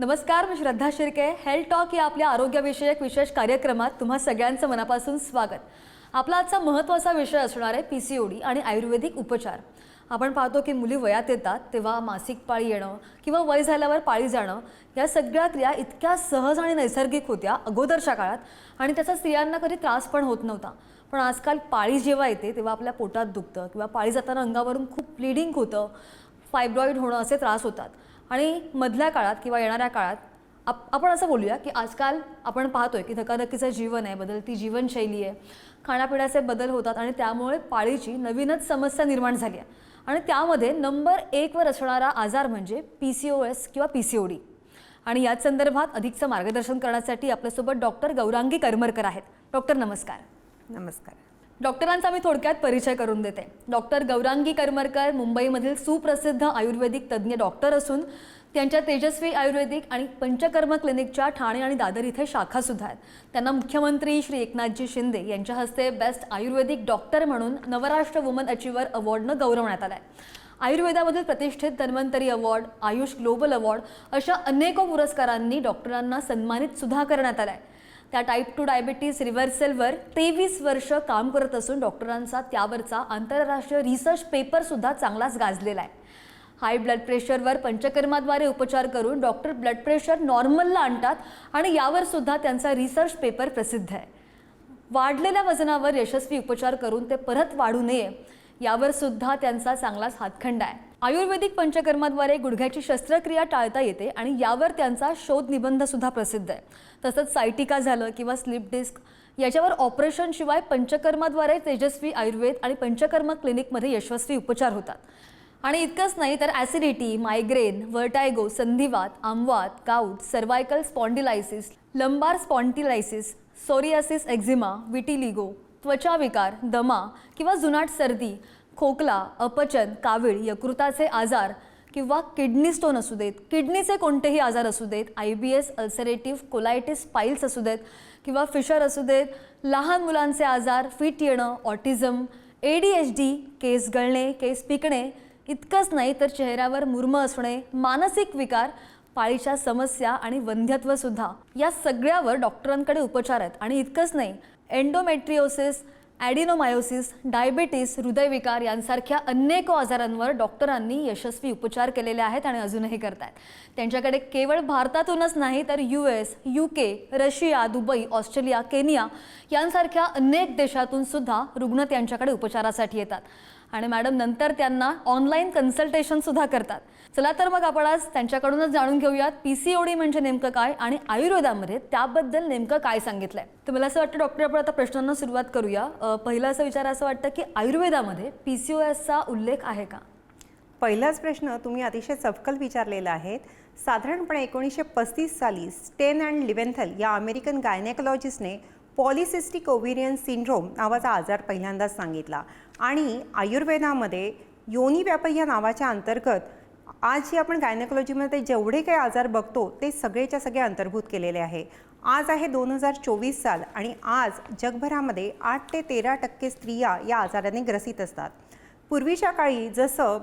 नमस्कार मी Shraddha Shirke. Health talk या आपल्या आरोग्यविषयक विशेष कार्यक्रमात तुम्हा सगळ्यांचं मनापासून स्वागत. आपला आजचा महत्त्वाचा विषय असणार आहे पी सी ओ डी आणि आयुर्वेदिक उपचार. आपण पाहतो की मुली वयात येतात तेव्हा मासिक पाळी येणं किंवा वय झाल्यावर पाळी जाणं या सगळ्या क्रिया इतक्या सहज आणि नैसर्गिक होत्या अगोदरच्या काळात आणि त्याचा स्त्रियांना कधी त्रास पण होत नव्हता. पण आजकाल पाळी जेव्हा येते तेव्हा आपल्या पोटात दुखतं किंवा पाळी जाताना अंगावरून खूप ब्लिडिंग होतं फायब्रॉईड होणं असे त्रास होतात. आणि मधल्या काळात किंवा येणाऱ्या काळात आप आपण असं बोलूया की आजकाल आपण पाहतोय की धकाधकीचं जीवन आहे बदलती जीवनशैली आहे. खाण्यापिण्याचे बदल होतात आणि त्यामुळे पाळीची नवीनच समस्या निर्माण झाली आहे. आणि त्यामध्ये नंबर एकवर असणारा आजार म्हणजे पी सी ओ एस किंवा पी सी ओ डी. आणि याच संदर्भात अधिकचं मार्गदर्शन करण्यासाठी आपल्यासोबत डॉक्टर गौरांगी करमरकर आहेत. डॉक्टर नमस्कार. नमस्कार. डॉक्टरांचा मी थोडक्यात परिचय करून देते. डॉक्टर गौरांगी करमरकर मुंबईमधील सुप्रसिद्ध आयुर्वेदिक तज्ज्ञ डॉक्टर असून त्यांच्या तेजस्वी आयुर्वेदिक आणि पंचकर्म क्लिनिकच्या ठाणे आणि दादर इथे शाखा सुद्धा आहेत. त्यांना मुख्यमंत्री श्री एकनाथजी शिंदे यांच्या हस्ते बेस्ट आयुर्वेदिक डॉक्टर म्हणून नवराष्ट्र वुमन अचिव्हर अवॉर्डनं गौरवण्यात आलं आहे आयुर्वेदामधील प्रतिष्ठित Dhanvantari award AYUSH global award अशा अनेको पुरस्कारांनी डॉक्टरांना सन्मानित सुद्धा करण्यात आलं आहे त्या टाईप टू डायबिटीस रिव्हर्सलवर तेवीस वर्ष काम करत असून डॉक्टरांचा त्यावरचा आंतरराष्ट्रीय रिसर्च पेपरसुद्धा चांगलाच गाजलेला आहे. हाय ब्लड प्रेशरवर पंचकर्माद्वारे उपचार करून डॉक्टर ब्लड प्रेशर नॉर्मलला आणतात आणि यावर सुद्धा त्यांचा रिसर्च पेपर प्रसिद्ध आहे. वाढलेल्या वजनावर यशस्वी उपचार करून ते परत वाढू नये यावर सुद्धा त्यांचा चांगलाच हातखंडा आहे. आयुर्वेदिक पंचकर्माद्वारे गुडघ्याची शस्त्रक्रिया टाळता येते आणि यावर त्यांचा शोध निबंध सुद्धा प्रसिद्ध आहे. तसंच सायटिका झालं किंवा स्लिप डिस्क याच्यावर ऑपरेशनशिवाय पंचकर्माद्वारे तेजस्वी आयुर्वेद आणि पंचकर्म क्लिनिकमध्ये यशस्वी उपचार होतात. आणि इतकंच नाही तर ॲसिडिटी मायग्रेन वर्टायगो संधिवात आमवात gout cervical spondylosis lumbar spondylosis psoriasis eczema vitiligo त्वचाविकार दमा किंवा जुनाट सर्दी खोकला अपचन कावीळ यकृताचे आजार किंवा किडनी स्टोन असू देत किडनीचे कोणतेही आजार असू देत I B S ulcerative colitis piles असू देत किंवा फिशर असू देत लहान मुलांचे आजार फिट येणं autism A D H D केस गळणे केस पिकणे इतकंच नाही तर चेहऱ्यावर मुर्म असणे मानसिक विकार पाळीच्या समस्या आणि वंध्यत्वसुद्धा या सगळ्यावर डॉक्टरांकडे उपचार आहेत आणि इतकंच नाही एन्डोमेट्रिओसिस ॲडिनोमायोसिस डायबिटीस हृदयविकार यांसारख्या अनेक आजारांवर डॉक्टरांनी यशस्वी उपचार केलेले आहेत आणि अजूनही करत आहेत त्यांच्याकडे केवळ भारतातूनच नाही तर U S U K Russia Dubai Australia Kenya यांसारख्या अनेक देशातून सुद्धा रुग्ण त्यांच्याकडे उपचारासाठी येतात. आणि मॅडम नंतर त्यांना ऑनलाईन कन्सल्टेशन सुद्धा करतात. चला तर मग आपण आज त्यांच्याकडूनच जाणून घेऊयात पी सी ओ डी म्हणजे नेमकं काय आणि आयुर्वेदामध्ये त्याबद्दल नेमकं काय सांगितलंय. तर मला असं वाटतं डॉक्टर आपण आता प्रश्नांना सुरुवात करूया. पहिला पहिलं असं विचार असं वाटतं की आयुर्वेदामध्ये पी सी ओ एसचा उल्लेख आहे का? पहिलाच प्रश्न तुम्ही अतिशय चपकल विचारलेला आहे साधारणपणे एकोणीसशे पस्तीस साली स्टेन अँड लिवेंथल या अमेरिकन गायनेकोलॉजिस्टने पॉलिसिस्टिक ओव्हिरियन सिंड्रोम नावाचा आजार पहिल्यांदाच सांगितला. आणि आयुर्वेदामध्ये योनी व्यापक या नावाच्या अंतर्गत आज जे आपण गायनेकोलॉजीमध्ये जेवढे काही आजार बघतो ते सगळेच्या सगळे अंतर्भूत केलेले आहे. आज आहे दोन हजार चोवीस साल आणि आज जगभरामध्ये आठ ते तेरा टक्के स्त्रिया या आजाराने ग्रसित असतात. पूर्वीच्या काळी जसं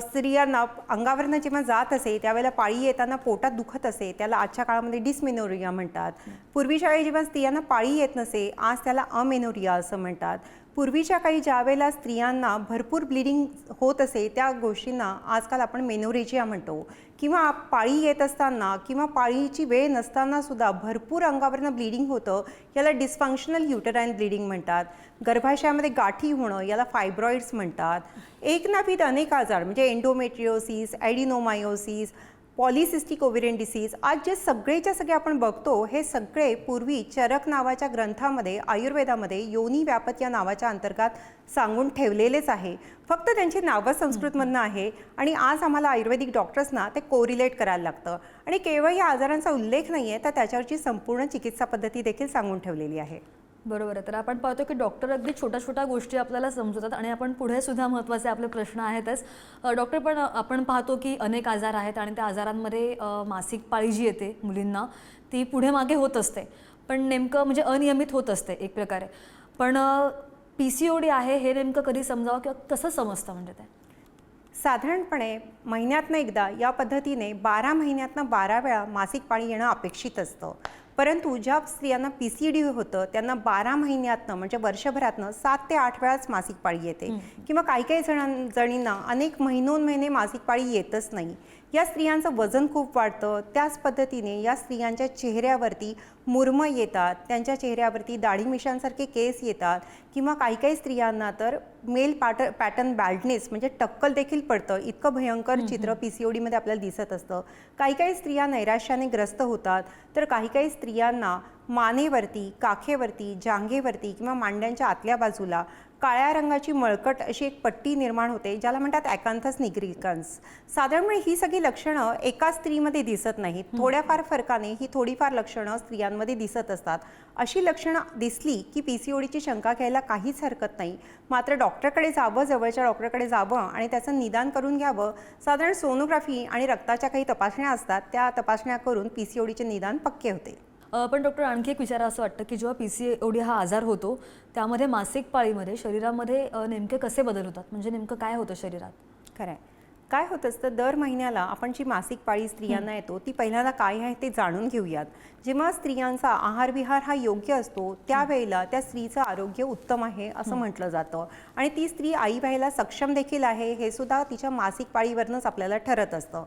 स्त्रियांना अंगावरनं जेव्हा जात असे त्यावेळेला पाळी येताना पोटात दुखत असे त्याला आजच्या काळामध्ये डिसमेनोरिया म्हणतात. पूर्वीच्या काळी जेव्हा स्त्रियांना पाळी येत नसे आज त्याला अमेनोरिया असं म्हणतात. पूर्वीच्या काळी ज्या वेळेला स्त्रियांना भरपूर ब्लिडिंग होत असे त्या गोष्टींना आजकाल आपण मेनोरेजिया म्हणतो. किंवा पाळी येत असताना किंवा पाळीची वेळ नसताना सुद्धा भरपूर अंगावरनं ब्लिडिंग होतं. याला डिस्फंक्शनल युटराईन ब्लिडिंग म्हणतात. गर्भाशयामध्ये गाठी होणं याला फायब्रॉइड्स म्हणतात. एक नावीत अनेक आजार म्हणजे endometriosis adenomyosis polycystic ovarian disease. आज जे सगळेच्या सगळे आपण बघतो हे सगळे पूर्वी चरक नावाच्या ग्रंथामध्ये आयुर्वेदामध्ये योनी व्यापत या नावाच्या अंतर्गत सांगून ठेवलेलेच आहे. फक्त त्यांची नावं संस्कृतमधनं आहे आणि आज आम्हाला आयुर्वेदिक डॉक्टर्सना ते कोरिलेट करायला लागतं. आणि केवळ या आजारांचा उल्लेख नाही आहे तर त्याच्यावरची संपूर्ण चिकित्सा पद्धती देखील सांगून ठेवलेली आहे. बरोबर आहे. तर आपण पाहतो की डॉक्टर अगदी छोट्या छोट्या गोष्टी आपल्याला समजवतात आणि आपण पुढे सुद्धा महत्त्वाचे आपले प्रश्न आहेतच. डॉक्टर पण आपण पाहतो की अनेक आजार आहेत आणि त्या आजारांमध्ये मासिक पाळी जी येते मुलींना ती पुढे मागे होत असते. पण नेमकं म्हणजे अनियमित होत असते एक प्रकारे. पण पी सी ओ डी आहे हे नेमकं कधी समजावं किंवा कसं समजतं म्हणजे ते? साधारणपणे महिन्यातनं एकदा या पद्धतीने बारा महिन्यातनं बारा वेळा मासिक पाळी येणं अपेक्षित असतं. परंतु ज्या स्त्रियांना पी सी डी होतं त्यांना बारा महिन्यातनं म्हणजे वर्षभरातनं सात ते आठ वेळाच मासिक पाळी येते. किंवा काही काही जणां जणींना अनेक महिनोन महिने मासिक पाळी येतच नाही. या स्त्रियांचं वजन खूप वाढतं. त्याच पद्धतीने या स्त्रियांच्या चेहऱ्यावरती मुरमं येतात. त्यांच्या चेहऱ्यावरती दाढी मिशांसारखे केस येतात किंवा काही काही स्त्रियांना तर मेल पॅट पॅटर्न बॅल्डनेस म्हणजे टक्कल देखील पडतं. इतकं भयंकर चित्र पी सी ओडीमध्ये आपल्याला दिसत असतं. काही काही स्त्रिया नैराश्याने ग्रस्त होतात. तर काही काही स्त्रियांना मानेवरती काखेवरती जांघेवरती किंवा मांड्यांच्या आतल्या बाजूला काळ्या रंगाची मळकट अशी एक पट्टी निर्माण होते ज्याला म्हणतात ॲकांथस निग्रिकन्स. साधारणपणे ही सगळी लक्षणं एका स्त्रीमध्ये दिसत नाहीत. थोड्याफार फरकाने ही थोडीफार लक्षणं स्त्रियांमध्ये दिसत असतात. अशी लक्षणं दिसली की पी सी ओडीची शंका घ्यायला काहीच हरकत नाही. मात्र डॉक्टरकडे जावं जवळच्या डॉक्टरकडे जावं आणि त्याचं निदान करून घ्यावं साधारण सोनोग्राफी आणि रक्ताच्या काही तपासण्या असतात त्या तपासण्या करून पी सी ओडीचे निदान पक्के होते. पण डॉक्टर आणखी एक विचार असं वाटतं की जेव्हा पी सी ओडी हा आजार होतो त्यामध्ये मासिक पाळीमध्ये शरीरामध्ये नेमके कसे बदल होतात? म्हणजे नेमकं काय होतं शरीरात? खरं आहे काय होत असतं दर महिन्याला आपण जी मासिक पाळी स्त्रियांना येतो ती पहिल्यांदा काय आहे ते जाणून घेऊयात. जेव्हा स्त्रियांचा आहार विहार हा योग्य असतो त्यावेळेला त्या स्त्रीचं आरोग्य उत्तम आहे असं म्हटलं जातं. आणि ती स्त्री आई व्हायला सक्षम देखील आहे हे सुद्धा तिच्या मासिक पाळीवरनंच आपल्याला ठरत असतं.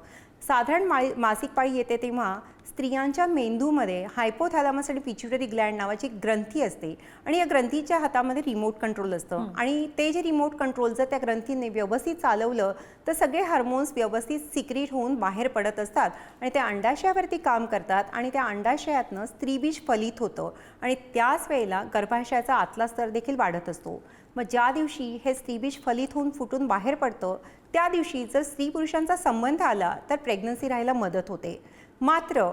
साधारण माळी मासिक पाळी येते तेव्हा स्त्रियांच्या मेंदूमध्ये हायपोथॅलामस आणि पिच्युटरी ग्लँड नावाची एक ग्रंथी असते. आणि या ग्रंथीच्या हातामध्ये रिमोट कंट्रोल असतं. आणि ते जे रिमोट कंट्रोल जर त्या ग्रंथीने व्यवस्थित चालवलं तर सगळे हार्मोन्स व्यवस्थित सिक्रीट होऊन बाहेर पडत असतात. आणि त्या अंडाशयावरती काम करतात आणि त्या अंडाशयातनं स्त्रीबीज फलित होतं. आणि त्याच वेळेला गर्भाशयाचा आतला स्तर देखील वाढत असतो. मग ज्या दिवशी हे स्त्रीबीज फलित होऊन फुटून बाहेर पडतं त्या दिवशी जर स्त्री पुरुषांचा संबंध आला तर प्रेग्नन्सी राहायला मदत होते. मात्र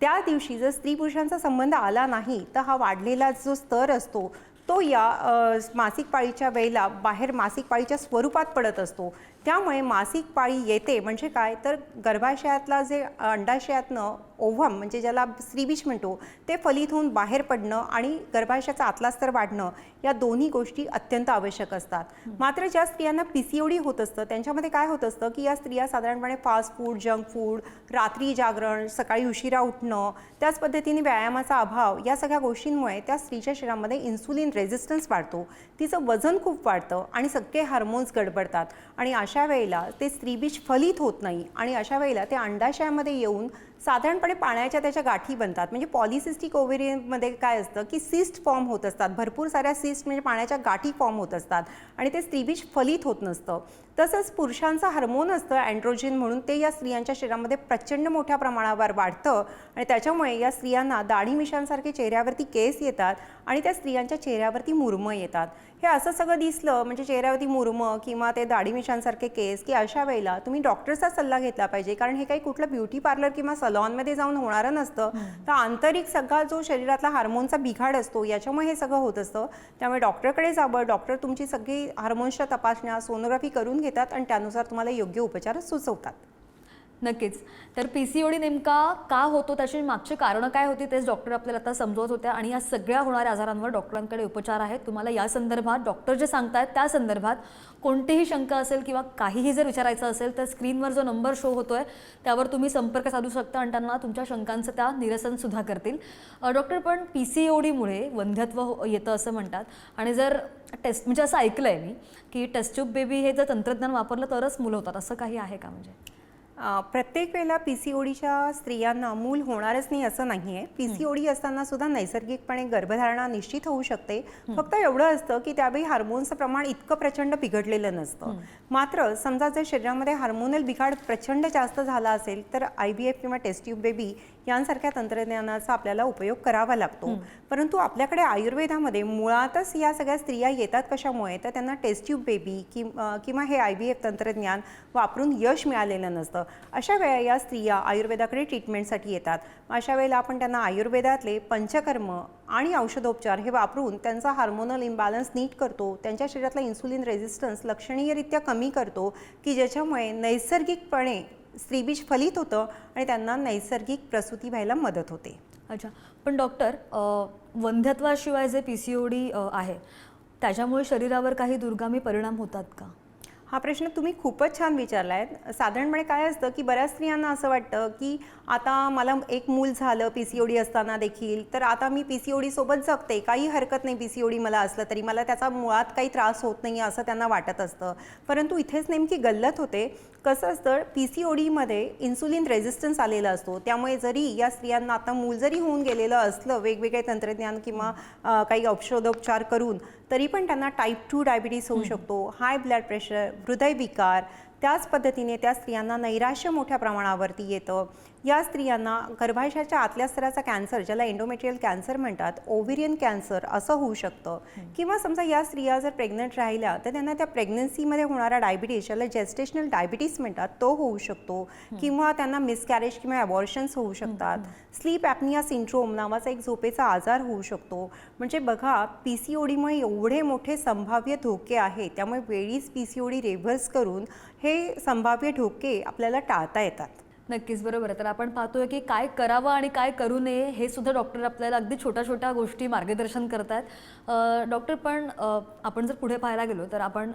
त्या दिवशी जर स्त्री पुरुषांचा संबंध आला नाही तर हा वाढलेला जो स्तर असतो तो या मासिक पाळीच्या वेळेला बाहेर मासिक पाळीच्या स्वरूपात पडत असतो. त्यामुळे मासिक पाळी येते म्हणजे काय? तर गर्भाशयातला जे अंडाशयातनं ओव्हम म्हणजे ज्याला स्त्रीबीज म्हणतो ते फलित होऊन बाहेर पडणं आणि गर्भाशयाचा आतला स्तर वाढणं या दोन्ही गोष्टी अत्यंत आवश्यक असतात. मात्र ज्या स्त्रियांना पी सी ओडी होत असतं त्यांच्यामध्ये काय होत असतं की या स्त्रिया साधारणपणे फास्ट फूड जंक फूड रात्री जागरण सकाळी उशिरा उठणं त्याच पद्धतीने व्यायामाचा अभाव या सगळ्या गोष्टींमुळे त्या स्त्रीच्या शरीरामध्ये इन्सुलिन रेझिस्टन्स वाढतो. तिचं वजन खूप वाढतं आणि सगळे हार्मोन्स गडबडतात. आणि अशा वेळेला ते स्त्रीबीज फलित होत नाही आणि अशा वेळेला ते अंडाशयामध्ये येऊन साधारणपणे पाण्याच्या त्याच्या गाठी बनतात. म्हणजे पॉलिसिस्टिक ओव्हेरीमध्ये काय असतं की सिस्ट फॉर्म होत असतात. भरपूर साऱ्या सिस्ट म्हणजे पाण्याच्या गाठी फॉर्म होत असतात. आणि ते स्त्रीबीज फलित होत नसतं. तसंच पुरुषांचं हार्मोन असतं अँड्रोजिन म्हणून ते या स्त्रियांच्या शरीरामध्ये प्रचंड मोठ्या प्रमाणावर वाढतं. आणि त्याच्यामुळे या स्त्रियांना दाढी मिशांसारखे चेहऱ्यावरती केस येतात आणि त्या स्त्रियांच्या चेहऱ्यावरती मुरमं येतात. हे असं सगळं दिसलं म्हणजे चेहऱ्यावरती मुरमं किंवा ते दाढी मिशांसारखे केस की अशा वेळेला तुम्ही डॉक्टरचा सल्ला घेतला पाहिजे. कारण हे काही कुठलं ब्युटी पार्लर किंवा सलॉनमध्ये जाऊन होणारं नसतं. तर आंतरिक सगळा जो शरीरातला हार्मोनचा बिघाड असतो याच्यामुळे हे सगळं होत असतं. त्यामुळे डॉक्टरकडे जावं. डॉक्टर तुमची सगळी हार्मोन्सच्या तपासण्या सोनोग्राफी करून घेतात आणि त्यानुसार तुम्हाला योग्य उपचार सुचवतात. नक्कीच. तर पी सी ओडी नेमका का होतो? त्याची मागची कारणं काय होती? तेच डॉक्टर आपल्याला आता समजवत होत्या आणि या सगळ्या होणाऱ्या आजारांवर डॉक्टरांकडे उपचार आहेत. तुम्हाला या संदर्भात डॉक्टर जे सांगतायत त्या संदर्भात कोणतीही शंका असेल किंवा काहीही जर विचारायचं असेल तर स्क्रीनवर जो नंबर शो होतोय त्यावर तुम्ही संपर्क साधू शकता आणि त्यांना तुमच्या शंकांचं त्या निरसनसुद्धा करतील. डॉक्टर पण पी सी ओडीमुळे वंध्यत्व हो- येतं असं म्हणतात. आणि जर टेस्ट म्हणजे असं ऐकलं आहे मी की टेस्ट ट्यूब बेबी हे जर तंत्रज्ञान वापरलं तरच मुलं होतात. असं काही आहे का म्हणजे? प्रत्येक वेळेला पी सी ओडीच्या स्त्रियांना मूल होणारच नाही असं नाही आहे पी सी ओडी असताना सुद्धा नैसर्गिकपणे गर्भधारणा निश्चित होऊ शकते. फक्त एवढं असतं की त्यावेळी हार्मोन्सचं प्रमाण इतकं प्रचंड बिघडलेलं नसतं. मात्र समजा जर शरीरामध्ये हार्मोनल बिघाड प्रचंड जास्त झाला असेल तर आय बी एफ किंवा टेस्ट ट्यूब बेबी यांसारख्या तंत्रज्ञानाचा आपल्याला उपयोग करावा लागतो. परंतु आपल्याकडे आयुर्वेदामध्ये मुळातच या सगळ्या स्त्रिया येतात कशामुळे? तर त्यांना टेस्ट ट्यूब बेबी किं किंवा हे आय बी एफ तंत्रज्ञान वापरून यश मिळालेलं नसतं. अशा वेळा या स्त्रिया आयुर्वेदाकडे ट्रीटमेंटसाठी येतात. अशा वेळेला आपण त्यांना आयुर्वेदातले पंचकर्म आणि औषधोपचार हे वापरून त्यांचा हार्मोनल इम्बॅलन्स नीट करतो त्यांच्या शरीरातला इन्सुलिन रेझिस्टन्स लक्षणीयरित्या कमी करतो की ज्याच्यामुळे नैसर्गिकपणे स्त्रीबीज फलित होतं आणि त्यांना नैसर्गिक प्रसूती व्हायला मदत होते. अच्छा. पण doctor वंध्यत्वाशिवाय J P C O D आहे त्याच्यामुळे शरीरावर काही दुर्गामी परिणाम होतात का? हा प्रश्न तुम्ही खूपच छान विचारला आहे साधारणपणे काय असतं की बऱ्याच स्त्रियांना असं वाटतं की आता मला एक मूल झालं पी सी ओ डी असताना देखील तर आता मी पी सी ओ डीसोबत जगते. काही हरकत नाही पी सी ओ डी मला असलं तरी. मला त्याचा मुळात काही त्रास होत नाही असं त्यांना वाटत असतं. परंतु इथेच नेमकी गल्लत होते. कसं असतं पी सी ओ डीमध्ये इन्सुलिन रेझिस्टन्स आलेला असतो. त्यामुळे जरी या स्त्रियांना आता मूल जरी होऊन गेलेलं असलं वेगवेगळे तंत्रज्ञान किंवा काही औषधोपचार करून तरी पण त्यांना टाईप टू डायबिटीस होऊ शकतो हाय ब्लड प्रेशर हृदयविकार त्याच पद्धतीने त्या स्त्रियांना नैराश्य मोठ्या प्रमाणावरती येतं. या स्त्रियांना गर्भाशयाच्या आतल्या स्तराचा कॅन्सर ज्याला एंडोमेट्रियल कॅन्सर म्हणतात ओव्हिरियन कॅन्सर असं होऊ शकतं. किंवा समजा या स्त्रिया जर प्रेग्नंट राहिल्या तर त्यांना त्या प्रेग्नन्सीमध्ये होणारा डायबिटीस ज्याला जेस्टेशनल डायबिटीस म्हणतात तो होऊ शकतो. किंवा त्यांना मिसकॅरेज किंवा अबॉर्शन्स होऊ शकतात. स्लीप ॲपनिया सिंड्रोम नावाचा एक झोपेचा आजार होऊ शकतो. म्हणजे बघा पी सी ओ डीमुळे एवढे मोठे संभाव्य धोके आहेत त्यामुळे वेळीच P C O D reverse करून हे संभाव्य धोके आपल्याला टाळता येतात. नक्कीच बरोबर आहे. तर आपण पाहतोय की काय करावं आणि काय करू नये हे सुद्धा डॉक्टर आपल्याला अगदी छोट्या छोट्या गोष्टी मार्गदर्शन करतात. डॉक्टर पण आपण जर पुढे पाहायला गेलो तर आपण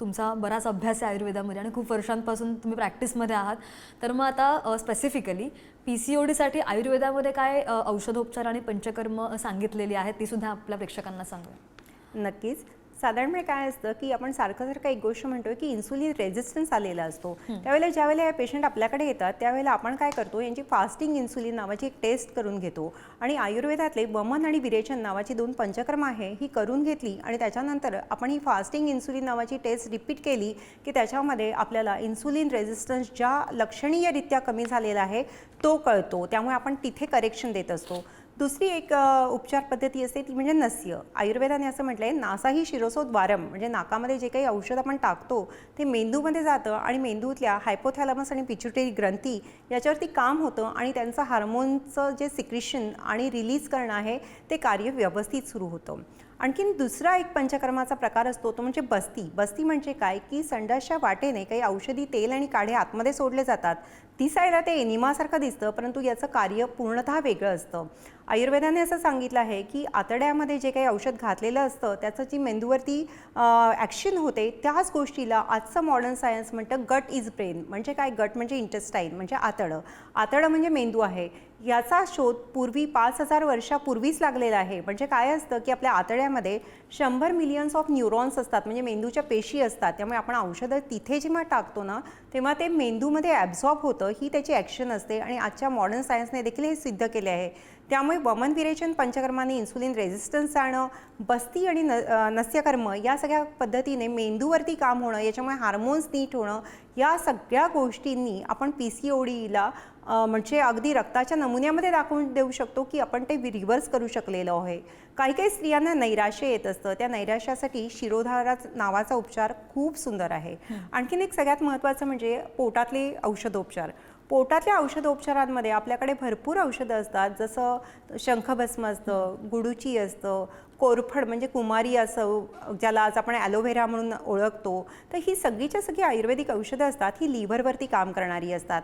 तुमचा बराच अभ्यास आहे आयुर्वेदामध्ये आणि खूप वर्षांपासून तुम्ही प्रॅक्टिसमध्ये आहात. तर मग आता स्पेसिफिकली पी सी ओ डीसाठी आयुर्वेदामध्ये काय औषधोपचार आणि पंचकर्म सांगितलेली आहेत ती सुद्धा आपल्या प्रेक्षकांना सांगूया. नक्कीच. साधारणपणे काय असतं की आपण सारखं सारखं एक गोष्ट म्हणतोय की इन्सुलिन रेझिस्टन्स आलेला असतो. त्यावेळेला ज्यावेळेला हे पेशंट आपल्याकडे येतात त्यावेळेला आपण काय करतो यांची फास्टिंग इन्सुलिन नावाची एक टेस्ट करून घेतो. आणि आयुर्वेदातले वमन आणि विरेचन नावाची दोन पंचकर्म आहे ही करून घेतली आणि त्याच्यानंतर आपण ही फास्टिंग इन्सुलिन नावाची टेस्ट रिपीट केली की त्याच्यामध्ये आपल्याला इन्सुलिन रेझिस्टन्स ज्या लक्षणीयरित्या कमी झालेला आहे तो कळतो. त्यामुळे आपण तिथे करेक्शन देत असतो. दुसरी एक उपचार पद्धती असते ती म्हणजे नस्य. आयुर्वेदाने असं म्हटलं आहे नासा ही शिरोसोद्वारम म्हणजे नाकामध्ये जे काही औषध आपण टाकतो ते मेंदूमध्ये जातं आणि मेंदूतल्या हायपोथॅलमस आणि पिच्युटरी ग्रंथी याच्यावरती काम होतं आणि त्यांचं हार्मोनचं जे सिक्रिशन आणि रिलीज करणं आहे ते कार्य व्यवस्थित सुरू होतं. आणखीन दुसरा एक पंचकर्माचा प्रकार असतो तो म्हणजे बस्ती. बस्ती म्हणजे काय? की संडासच्या वाटेने काही औषधी तेल आणि काढे आतमध्ये सोडले जातात. दिसायला ते एनिमासारखं दिसतं परंतु याचं कार्य पूर्णतः वेगळं असतं. आयुर्वेदाने असं सांगितलं आहे की आतड्यामध्ये जे काही औषध घातलेलं असतं त्याचं जी मेंदूवरती ॲक्शन होते त्याच गोष्टीला आजचं मॉडर्न सायन्स म्हणतं गट इज ब्रेन म्हणजे काय? गट म्हणजे इंटेस्टाईन म्हणजे आतडं. आतडं म्हणजे मेंदू आहे. याचा शोध पूर्वी पाच हजार वर्षापूर्वीच लागलेला आहे. म्हणजे काय असतं की आपल्या आतड्यामध्ये शंभर मिलियन्स ऑफ न्यूरॉन्स असतात म्हणजे मेंदूच्या पेशी असतात. त्यामुळे आपण औषधं तिथे जेव्हा टाकतो ना तेव्हा ते मेंदूमध्ये ॲब्झॉर्ब होतं ही त्याची ॲक्शन असते आणि आजच्या मॉडर्न सायन्सने देखील हे सिद्ध केले आहे. त्यामुळे वमन विरेचन पंचकर्माने इन्सुलिन रेझिस्टन्स आणणं बस्ती आणि न नस्यकर्म या सगळ्या पद्धतीने मेंदूवरती काम होणं याच्यामुळे हार्मोन्स नीट होणं या सगळ्या गोष्टींनी आपण पी सी ओ डीला म्हणजे अगदी रक्ताच्या नमुन्यामध्ये दाखवून देऊ शकतो की आपण ते रिव्हर्स करू शकलेलो आहे. काही काही स्त्रियांना नैराश्य येत असतं. त्या नैराश्यासाठी शिरोधारा नावाचा उपचार खूप सुंदर आहे. आणखीन एक सगळ्यात महत्त्वाचं म्हणजे पोटातले औषधोपचार. पोटातल्या औषधोपचारांमध्ये आपल्याकडे भरपूर औषधं असतात. जसं शंखभस्म असतं गुडुची असतं कोरफड म्हणजे कुमारी असं ज्याला आज आपण ॲलोव्हेरा म्हणून ओळखतो. तर ही सगळीच्या सगळी आयुर्वेदिक औषधं असतात. ही लिव्हरवरती काम करणारी असतात.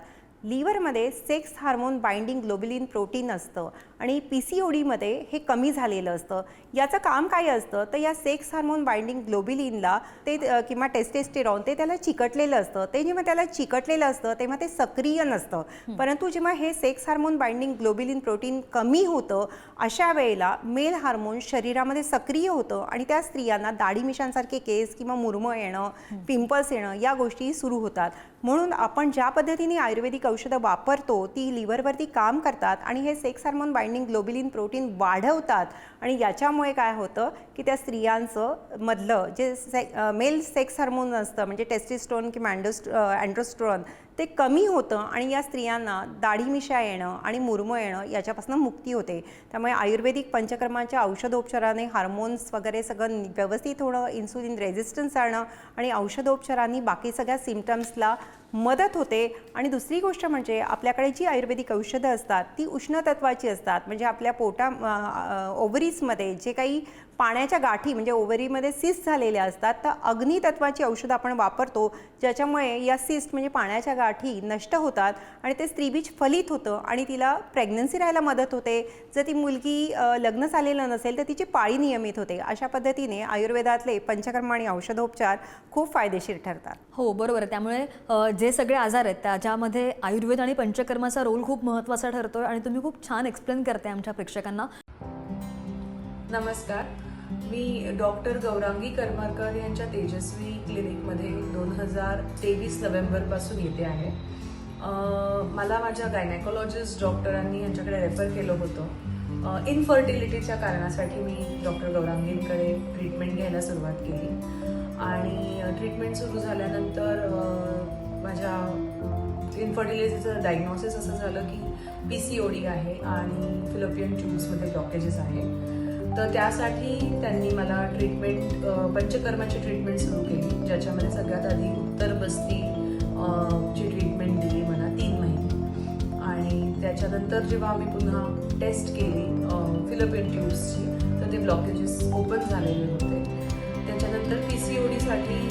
लिव्हरमध्ये sex hormone binding globulin protein असतं आणि पी सी ओ डीमध्ये हे कमी झालेलं असतं. याचं काम काय असतं? तर या सेक्स हार्मोन बाइंडिंग ग्लोबिलिनला ते किंवा टेस्टेस्टेरॉन ते त्याला चिकटलेलं असतं. ते जेव्हा त्याला चिकटलेलं असतं तेव्हा ते सक्रिय नसतं. परंतु जेव्हा हे sex hormone binding globulin protein कमी होतं अशा वेळेला मेल हार्मोन शरीरामध्ये सक्रिय होतं आणि त्या स्त्रियांना दाढी मिशांसारखे केस किंवा मुरमं येणं पिंपल्स येणं या गोष्टी सुरू होतात. म्हणून आपण ज्या पद्धतीने आयुर्वेदिक औषधं वापरतो ती लिव्हरवरती काम करतात आणि हे sex hormone binding globulin protein वाढवतात. आणि याच्यामुळे काय होतं की त्या स्त्रियांचं मधलं जे से मेल सेक्स हार्मोन असतं म्हणजे टेस्टिस्ट्रॉन किंवा अँडोस्ट अँड्रोस्ट्रॉन ते कमी होतं आणि या स्त्रियांना दाढी मिशा येणं आणि मुरमं येणं याच्यापासून मुक्ती होते. त्यामुळे आयुर्वेदिक पंचकर्माच्या औषधोपचाराने हार्मोन्स वगैरे सगळं व्यवस्थित होणं इन्सुलिन रेझिस्टन्स आणणं आणि औषधोपचारांनी बाकी सगळ्या सिमटम्सला मदत होते. आणि दुसरी गोष्ट म्हणजे आपल्याकडे जी आयुर्वेदिक औषधं असतात ती उष्णतत्वाची असतात. म्हणजे आपल्या पोटा ओव्हरीजमध्ये जे काही पाण्याच्या गाठी म्हणजे ओव्हरीमध्ये सिस्ट झालेल्या असतात तर अग्नितत्वाची औषधं आपण वापरतो ज्याच्यामुळे या सिस्ट म्हणजे पाण्याच्या गाठी नष्ट होतात आणि ते स्त्रीबीज फलित होतं आणि तिला प्रेग्नन्सी राहायला मदत होते. जर ती मुलगी लग्न झालेलं नसेल तर तिची पाळी नियमित होते. अशा पद्धतीने आयुर्वेदातले पंचकर्म आणि औषधोपचार खूप फायदेशीर ठरतात. हो बरोबर आहे. त्यामुळे जे सगळे आजार आहेत त्याच्यामध्ये आयुर्वेद आणि पंचकर्माचा रोल खूप महत्त्वाचा ठरतोय आणि तुम्ही खूप छान एक्सप्लेन करते आमच्या प्रेक्षकांना. नमस्कार. मी डॉक्टर गौरांगी करमरकर यांच्या तेजस्वी क्लिनिकमध्ये दोन हजार तेवीस नोव्हेंबरपासून येते आहे. मला माझ्या गायनॅकोलॉजिस्ट डॉक्टरांनी यांच्याकडे रेफर केलं होतं. इनफर्टिलिटीच्या कारणासाठी मी डॉक्टर गौरांगींकडे ट्रीटमेंट घ्यायला सुरुवात केली. आणि ट्रीटमेंट सुरू झाल्यानंतर माझ्या इन्फर्टिलिटीचं डायग्नॉसिस असं झालं की पी सी ओ डी आहे आणि फिलोपियन ट्यूब्समध्ये ब्लॉकेजेस आहे तर त्यासाठी त्यांनी मला ट्रीटमेंट पंचकर्माची ट्रीटमेंट सुरू केली ज्याच्यामध्ये सगळ्यात आधी उत्तर बस्ती ची ट्रीटमेंट दिली मला तीन महिने. आणि त्याच्यानंतर जेव्हा आम्ही पुन्हा टेस्ट केली फिलोपियन ट्यूब्सची तर ते ब्लॉकेजेस ओपन झालेले होते. त्याच्यानंतर पी सी ओ डीसाठी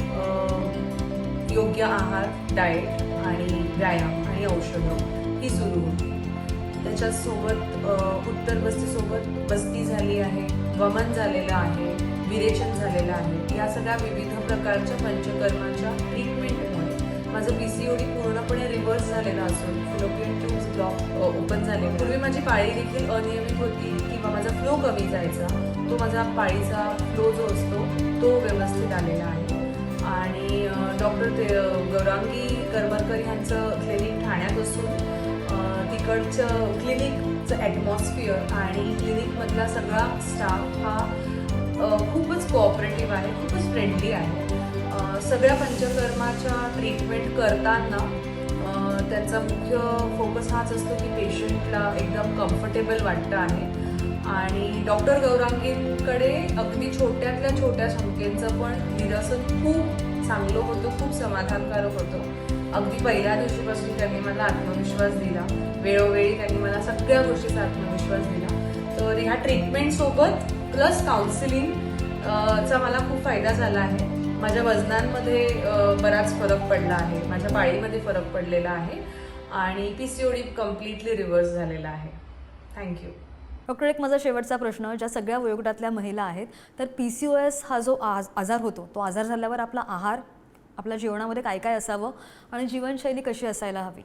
योग्य आहार डाएट आणि व्यायाम आणि औषधं ही सुरू होती. त्याच्यासोबत उत्तर बस्तीसोबत बस्ती झाली आहे वमन झालेलं आहे विरेचन झालेलं आहे. या सगळ्या विविध प्रकारच्या पंचकर्माच्या ट्रीटमेंटमुळे माझं पी सी ओ डी पूर्णपणे रिव्हर्स झालेलं असून फिलोपियन ट्यूब्स ब्लॉक ओपन झाले. पूर्वी माझी पाळी देखील अनियमित होती किंवा माझा फ्लो कमी जायचा. तो माझा पाळीचा फ्लो जो असतो तो व्यवस्थित आलेला आहे. आणि डॉक्टर ते गौरांगी करमरकर यांचं क्लिनिक ठाण्यात असून तिकडचं क्लिनिकचं ॲटमॉस्फिअर आणि क्लिनिकमधला सगळा स्टाफ हा खूपच कोऑपरेटिव्ह आहे खूपच फ्रेंडली आहे. सगळ्या पंचकर्माच्या ट्रीटमेंट करताना अ, त्यांचा मुख्य फोकस हाच असतो की पेशंटला एकदम कम्फर्टेबल वाटतं आहे. आणि डॉक्टर गौरांगींकडे अगदी छोट्यातल्या छोट्या शंकेचं पण निरसन खूप चांगलं होतं खूप समाधानकारक होतं. अगदी पहिल्या दिवशीपासून त्यांनी मला आत्मविश्वास दिला. वेळोवेळी त्यांनी मला सगळ्या गोष्टीचा आत्मविश्वास दिला. तर ह्या ट्रीटमेंटसोबत प्लस काउन्सिलिंग चा मला खूप फायदा झाला आहे. माझ्या वजनांमध्ये बराच फरक पडला आहे. माझ्या पाळीमध्ये फरक पडलेला आहे. आणि P C O D completely reverse झालेला आहे. थँक्यू डॉक्टर एक माझा शेवटचा प्रश्न. ज्या सगळ्या वयोगटातल्या महिला आहेत तर पी सी ओ एस हा जो आज आजार होतो तो आजार झाल्यावर आपला आहार आपल्या जीवनामध्ये काय काय असावं आणि जीवनशैली कशी असायला हवी?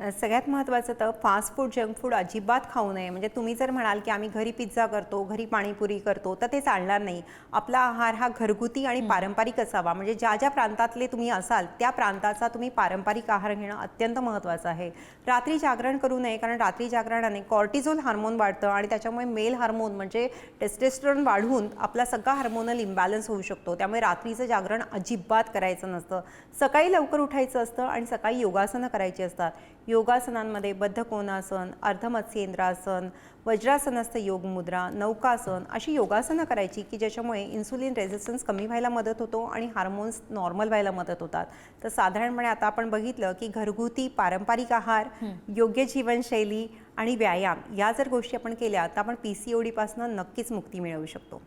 सगळ्यात महत्त्वाचं तर फास्ट फूड जंक फूड अजिबात खाऊ नये. म्हणजे तुम्ही जर म्हणाल की आम्ही घरी पिझ्झा करतो घरी पाणीपुरी करतो तर ते चालणार नाही. आपला आहार हा घरगुती आणि पारंपरिक असावा. म्हणजे ज्या ज्या प्रांतातले तुम्ही असाल त्या प्रांताचा तुम्ही पारंपरिक आहार घेणं अत्यंत महत्त्वाचं आहे. रात्री जागरण करू नये कारण रात्री जागरणाने कॉर्टिझोल हार्मोन वाढतं आणि त्याच्यामुळे मेल हार्मोन म्हणजे टेस्टेस्ट्रॉन वाढून आपला सगळा हार्मोनल इम्बॅलन्स होऊ शकतो. त्यामुळे रात्रीचं जागरण अजिबात करायचं नसतं. सकाळी लवकर उठायचं असतं आणि सकाळी योगासनं करायची असतात. योगासनांमध्ये बद्धकोनासन अर्धमत्स्येंद्रासन वज्रासनस्थ योग मुद्रा नौकासन अशी योगासनं करायची की ज्याच्यामुळे इन्सुलिन रेझिस्टन्स कमी व्हायला मदत होतो आणि हार्मोन्स नॉर्मल व्हायला मदत होतात. तर साधारणपणे आता आपण बघितलं की घरगुती पारंपरिक आहार योग्य जीवनशैली आणि व्यायाम या जर गोष्टी आपण केल्या तर आपण पी सी ओ डीपासून नक्कीच मुक्ती मिळवू शकतो.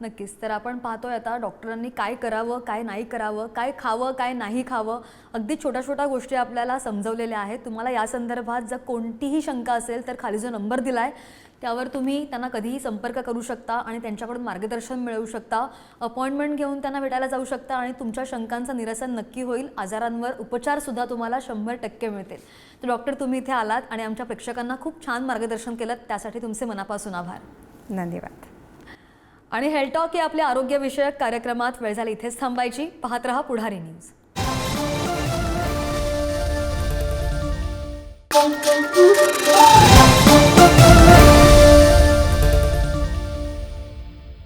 नक्कीच. तर आपण पाहतोय आता डॉक्टरांनी काय करावं काय नाही करावं काय खावं काय नाही खावं अगदी छोट्या छोट्या गोष्टी आपल्याला समजवलेल्या आहेत. तुम्हाला या संदर्भात जर कोणतीही शंका असेल तर खाली जो नंबर दिला आहे त्यावर तुम्ही त्यांना कधीही संपर्क करू शकता आणि त्यांच्याकडून मार्गदर्शन मिळवू शकता. अपॉइंटमेंट घेऊन त्यांना भेटायला जाऊ शकता आणि तुमच्या शंकांचं निरसन नक्की होईल. आजारांवर उपचारसुद्धा तुम्हाला शंभर टक्के मिळतील. तर डॉक्टर तुम्ही इथे आलात आणि आमच्या प्रेक्षकांना खूप छान मार्गदर्शन केलं. त्यासाठी तुमचे मनापासून आभार. धन्यवाद. आणि हेल्टॉक या आपल्या आरोग्यविषयक कार्यक्रमात वेळ झाली इथेच थांबायची. पाहत रहा पुढारी न्यूज.